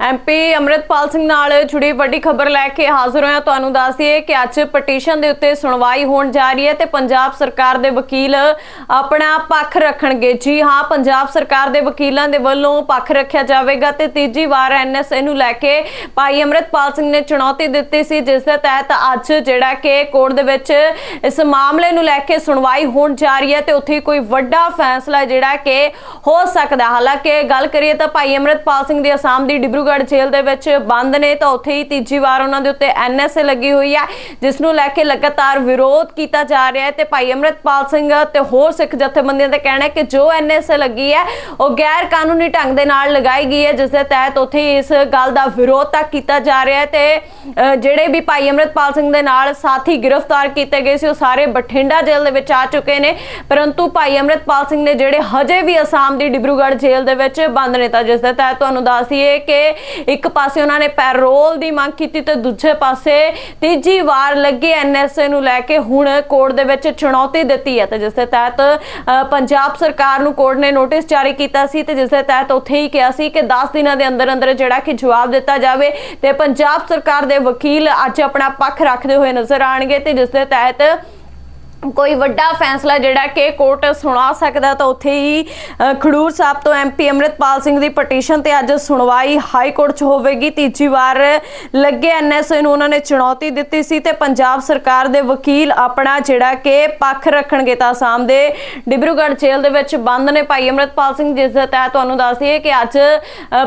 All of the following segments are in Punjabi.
ਐਮਪੀ ਅੰਮ੍ਰਿਤਪਾਲ ਸਿੰਘ ਨਾਲ ਜੁੜੀ ਵੱਡੀ ਖਬਰ ਲੈ ਕੇ ਹਾਜ਼ਰ ਹੋਇਆ ਤੁਹਾਨੂੰ ਦੱਸ ਦਈਏ ਕਿ ਅੱਜ ਪਟੀਸ਼ਨ ਦੇ ਉੱਤੇ ਸੁਣਵਾਈ ਹੋਣ ਜਾ ਰਹੀ ਹੈ ਤੇ ਪੰਜਾਬ ਸਰਕਾਰ ਦੇ ਵਕੀਲ ਆਪਣਾ ਪੱਖ ਰੱਖਣਗੇ। ਜੀ ਹਾਂ, ਪੰਜਾਬ ਸਰਕਾਰ ਦੇ ਵਕੀਲਾਂ ਦੇ ਵੱਲੋਂ ਪੱਖ ਰੱਖਿਆ ਜਾਵੇਗਾ ਤੇ ਤੀਜੀ ਵਾਰ ਐਨਐਸਏ ਨੂੰ ਲੈ ਕੇ ਭਾਈ ਅੰਮ੍ਰਿਤਪਾਲ ਸਿੰਘ ਨੇ ਚੁਣੌਤੀ ਦਿੱਤੀ ਸੀ, ਜਿਸ ਦੇ ਤਹਿਤ ਅੱਜ ਜਿਹੜਾ ਕਿ ਕੋਰਟ ਦੇ ਵਿੱਚ ਇਸ ਮਾਮਲੇ ਨੂੰ ਲੈ ਕੇ ਸੁਣਵਾਈ ਹੋਣ ਜਾ ਰਹੀ ਹੈ ਤੇ ਉੱਥੇ ਕੋਈ ਵੱਡਾ ਫੈਸਲਾ ਜਿਹੜਾ ਕਿ ਹੋ ਸਕਦਾ। ਹਾਲਾਂਕਿ ਗੱਲ ਕਰੀਏ ਤਾਂ ਭਾਈ ਅੰਮ੍ਰਿਤਪਾਲ ਸਿੰਘ ਦੀ ਅਸਾਮ ਦੀ ਡਿਬਰੂ ਡਿਬਰੂਗੜ੍ਹ ਜੇਲ੍ਹ ਦੇ ਵਿੱਚ ਬੰਦ ਨੇ, ਤਾਂ ਉੱਥੇ ਹੀ ਤੀਜੀ ਵਾਰ ਉਹਨਾਂ ਦੇ ਉੱਤੇ ਐਨਐਸਏ ਲੱਗੀ ਹੋਈ ਹੈ, ਜਿਸ ਨੂੰ ਲੈ ਕੇ ਲਗਾਤਾਰ ਵਿਰੋਧ ਕੀਤਾ ਜਾ ਰਿਹਾ ਹੈ। ਤੇ ਭਾਈ ਅੰਮ੍ਰਿਤਪਾਲ ਸਿੰਘ ਤੇ ਹੋਰ ਸਿੱਖ ਜਥੇਬੰਦੀਆਂ ਦਾ ਕਹਿਣਾ ਹੈ ਕਿ ਜੋ ਐਨਐਸਏ ਲੱਗੀ ਹੈ, ਉਹ ਗੈਰ ਕਾਨੂੰਨੀ ਢੰਗ ਦੇ ਨਾਲ ਲਗਾਈ ਗਈ ਹੈ, ਜਿਸ ਦੇ ਤਹਿਤ ਉੱਥੇ ਹੀ ਇਸ ਗੱਲ ਦਾ ਵਿਰੋਧ ਤੱਕ ਕੀਤਾ ਜਾ ਰਿਹਾ ਹੈ। ਤੇ ਜਿਹੜੇ ਵੀ ਭਾਈ ਅੰਮ੍ਰਿਤਪਾਲ ਸਿੰਘ ਦੇ ਨਾਲ ਸਾਥੀ ਗ੍ਰਿਫਤਾਰ ਕੀਤੇ ਗਏ ਸੀ, ਉਹ ਸਾਰੇ ਬਠਿੰਡਾ ਜੇਲ੍ਹ ਦੇ ਵਿੱਚ ਆ ਚੁੱਕੇ ਨੇ। ਪਰੰਤੂ ਭਾਈ ਅੰਮ੍ਰਿਤਪਾਲ ਸਿੰਘ ਨੇ ਜਿਹੜੇ ਹਜੇ ਵੀ ਅਸਾਮ ਦੀ ਡਿਬਰੂਗੜ੍ਹ ਜੇਲ੍ਹ ਦੇ ਵਿੱਚ ਬੰਦ ਨੇ, ਤਾਂ ਜਿਸ ਦੇ ਤਹਿਤ ਤੁਹਾਨੂੰ ਦੱਸ ਦਈਏ ਕਿ ਇੱਕ ਪਾਸੇ ਉਹਨਾਂ ਨੇ ਪੈਰੋਲ ਦੀ ਮੰਗ ਕੀਤੀ ਤੇ ਦੂਜੇ ਪਾਸੇ ਤੀਜੀ ਵਾਰ ਲੱਗੇ ਐਨਐਸਏ ਨੂੰ ਲੈ ਕੇ ਹੁਣ ਕੋਰਟ ਦੇ ਵਿੱਚ ਚੁਣੌਤੀ ਦਿੱਤੀ ਹੈ ਤੇ ਜਿਸ ਦੇ ਤਹਿਤ ਅ, ਪੰਜਾਬ ਸਰਕਾਰ ਨੂੰ ਕੋਰਟ ਨੇ ਨੋਟਿਸ ਜਾਰੀ ਕੀਤਾ ਸੀ ਤੇ ਜਿਸ ਦੇ ਤਹਿਤ ਉੱਥੇ ਹੀ ਕਿਹਾ ਸੀ ਕਿ 10 ਦਿਨਾਂ ਦੇ ਅੰਦਰ ਅੰਦਰ ਜਿਹੜਾ ਕਿ ਜਵਾਬ ਦਿੱਤਾ ਜਾਵੇ ਤੇ ਪੰਜਾਬ ਸਰਕਾਰ ਦੇ ਵਕੀਲ ਅੱਜ ਆਪਣਾ ਪੱਖ ਰੱਖਦੇ ਹੋਏ ਨਜ਼ਰ ਆਣਗੇ ਤੇ ਜਿਸ ਦੇ ਤਹਿਤ ਕੋਈ ਵੱਡਾ ਫੈਸਲਾ ਜਿਹੜਾ ਕਿ ਕੋਰਟ ਸੁਣਾ ਸਕਦਾ ਤਾਂ ਉੱਥੇ ਹੀ ਖਡੂਰ ਸਾਹਿਬ ਤੋਂ ਐਮਪੀ ਅੰਮ੍ਰਿਤਪਾਲ ਸਿੰਘ ਦੀ ਪਟੀਸ਼ਨ ਤੇ ਅੱਜ ਸੁਣਵਾਈ ਹਾਈ ਕੋਰਟ 'ਚ ਹੋਵੇਗੀ। ਤੀਜੀ ਵਾਰ ਲੱਗੇ ਐਨਐਸਏ ਨੂੰ ਉਹਨਾਂ ਨੇ ਚੁਣੌਤੀ ਦਿੱਤੀ ਸੀ ਤੇ ਪੰਜਾਬ ਸਰਕਾਰ ਦੇ ਵਕੀਲ ਆਪਣਾ ਜਿਹੜਾ ਕਿ ਪੱਖ ਰੱਖਣਗੇ ਤਾਂ ਆਸਾਮ ਦੇ ਡਿਬਰੂਗੜ੍ਹ ਜੇਲ੍ਹ ਦੇ ਵਿੱਚ ਬੰਦ ਨੇ ਭਾਈ ਅੰਮ੍ਰਿਤਪਾਲ ਸਿੰਘ, ਜਿਸ ਦੇ ਤਹਿਤ ਤੁਹਾਨੂੰ ਦੱਸ ਦਈਏ ਕਿ ਅੱਜ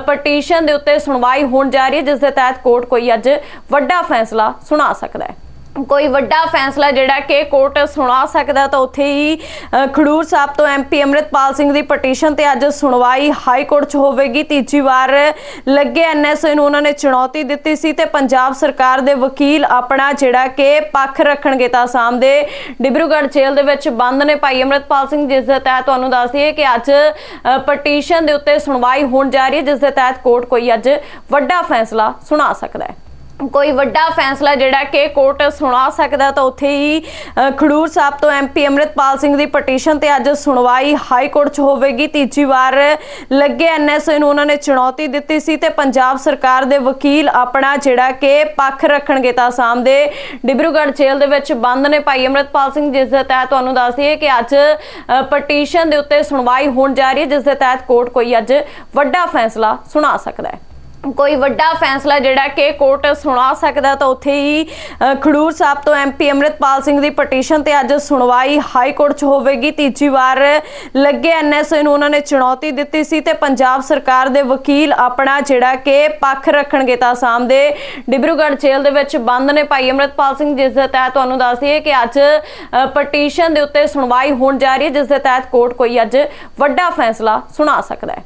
ਪਟੀਸ਼ਨ ਦੇ ਉੱਤੇ ਸੁਣਵਾਈ ਹੋਣ ਜਾ ਰਹੀ ਹੈ, ਜਿਸ ਦੇ ਤਹਿਤ ਕੋਰਟ ਕੋਈ ਅੱਜ ਵੱਡਾ ਫੈਸਲਾ ਸੁਣਾ ਸਕਦਾ ਹੈ। ਕੋਈ ਵੱਡਾ ਫੈਸਲਾ ਜਿਹੜਾ ਕਿ ਕੋਰਟ ਸੁਣਾ ਸਕਦਾ ਤਾਂ ਉੱਥੇ ਹੀ ਖਡੂਰ ਸਾਹਿਬ ਤੋਂ ਐਮਪੀ ਅੰਮ੍ਰਿਤਪਾਲ ਸਿੰਘ ਦੀ ਪਟੀਸ਼ਨ ਤੇ ਅੱਜ ਸੁਣਵਾਈ ਹਾਈ ਕੋਰਟ 'ਚ ਹੋਵੇਗੀ। ਤੀਜੀ ਵਾਰ ਲੱਗੇ ਐਨਐਸਏ ਨੂੰ ਉਹਨਾਂ ਨੇ ਚੁਣੌਤੀ ਦਿੱਤੀ ਸੀ ਤੇ ਪੰਜਾਬ ਸਰਕਾਰ ਦੇ ਵਕੀਲ ਆਪਣਾ ਜਿਹੜਾ ਕਿ ਪੱਖ ਰੱਖਣਗੇ ਤਾਂ ਆਸਾਮ ਦੇ ਡਿਬਰੂਗੜ੍ਹ ਜੇਲ੍ਹ ਦੇ ਵਿੱਚ ਬੰਦ ਨੇ ਭਾਈ ਅੰਮ੍ਰਿਤਪਾਲ ਸਿੰਘ, ਜਿਸ ਦੇ ਤਹਿਤ ਤੁਹਾਨੂੰ ਦੱਸ ਦਈਏ ਕਿ ਅੱਜ ਪਟੀਸ਼ਨ ਦੇ ਉੱਤੇ ਸੁਣਵਾਈ ਹੋਣ ਜਾ ਰਹੀ ਹੈ, ਜਿਸ ਦੇ ਤਹਿਤ ਕੋਰਟ ਕੋਈ ਅੱਜ ਵੱਡਾ ਫੈਸਲਾ ਸੁਣਾ ਸਕਦਾ ਹੈ। ਕੋਈ ਵੱਡਾ ਫੈਸਲਾ ਜਿਹੜਾ ਕਿ ਕੋਰਟ ਸੁਣਾ ਸਕਦਾ ਤਾਂ ਉੱਥੇ ਹੀ ਖਡੂਰ ਸਾਹਿਬ ਤੋਂ ਐਮਪੀ ਅੰਮ੍ਰਿਤਪਾਲ ਸਿੰਘ ਦੀ ਪਟੀਸ਼ਨ ਤੇ ਅੱਜ ਸੁਣਵਾਈ ਹਾਈ ਕੋਰਟ 'ਚ ਹੋਵੇਗੀ। ਤੀਜੀ ਵਾਰ ਲੱਗੇ ਐਨਐਸਏ ਨੂੰ ਉਹਨਾਂ ਨੇ ਚੁਣੌਤੀ ਦਿੱਤੀ ਸੀ ਤੇ ਪੰਜਾਬ ਸਰਕਾਰ ਦੇ ਵਕੀਲ ਆਪਣਾ ਜਿਹੜਾ ਕਿ ਪੱਖ ਰੱਖਣਗੇ ਤਾਂ ਆਸਾਮ ਦੇ ਡਿਬਰੂਗੜ੍ਹ ਜੇਲ੍ਹ ਦੇ ਵਿੱਚ ਬੰਦ ਨੇ। ਭਾਈ ਅੰਮ੍ਰਿਤਪਾਲ ਸਿੰਘ, ਜਿਸ ਦੇ ਤਹਿਤ ਤੁਹਾਨੂੰ ਦੱਸ ਦਈਏ ਕਿ ਅੱਜ ਪਟੀਸ਼ਨ ਦੇ ਉੱਤੇ ਸੁਣਵਾਈ ਹੋਣ ਜਾ ਰਹੀ ਹੈ, ਜਿਸ ਦੇ ਤਹਿਤ ਕੋਰਟ ਕੋਈ ਅੱਜ ਵੱਡਾ ਫੈਸਲਾ ਸੁਣਾ ਸਕਦਾ ਹੈ। ਕੋਈ ਵੱਡਾ ਫੈਸਲਾ ਜਿਹੜਾ ਕਿ ਕੋਰਟ ਸੁਣਾ ਸਕਦਾ ਤਾਂ ਉੱਥੇ ਹੀ ਖਡੂਰ ਸਾਹਿਬ ਤੋਂ ਐਮਪੀ ਅੰਮ੍ਰਿਤਪਾਲ ਸਿੰਘ ਦੀ ਪਟੀਸ਼ਨ ਤੇ ਅੱਜ ਸੁਣਵਾਈ ਹਾਈ ਕੋਰਟ 'ਚ ਹੋਵੇਗੀ। ਤੀਜੀ ਵਾਰ ਲੱਗੇ ਐਨਐਸਏ ਨੂੰ ਉਹਨਾਂ ਨੇ ਚੁਣੌਤੀ ਦਿੱਤੀ ਸੀ ਤੇ ਪੰਜਾਬ ਸਰਕਾਰ ਦੇ ਵਕੀਲ ਆਪਣਾ ਜਿਹੜਾ ਕਿ ਪੱਖ ਰੱਖਣਗੇ ਤਾਂ ਆਸਾਮ ਦੇ ਡਿਬਰੂਗੜ੍ਹ ਜੇਲ੍ਹ ਦੇ ਵਿੱਚ ਬੰਦ ਨੇ। ਭਾਈ ਅੰਮ੍ਰਿਤਪਾਲ ਸਿੰਘ, ਜਿਸ ਦੇ ਤਹਿਤ ਤੁਹਾਨੂੰ ਦੱਸ ਦਈਏ ਕਿ ਅੱਜ ਪਟੀਸ਼ਨ ਦੇ ਉੱਤੇ ਸੁਣਵਾਈ ਹੋਣ ਜਾ ਰਹੀ ਹੈ, ਜਿਸ ਦੇ ਤਹਿਤ ਕੋਰਟ ਕੋਈ ਅੱਜ ਵੱਡਾ ਫੈਸਲਾ ਸੁਣਾ ਸਕਦਾ ਹੈ।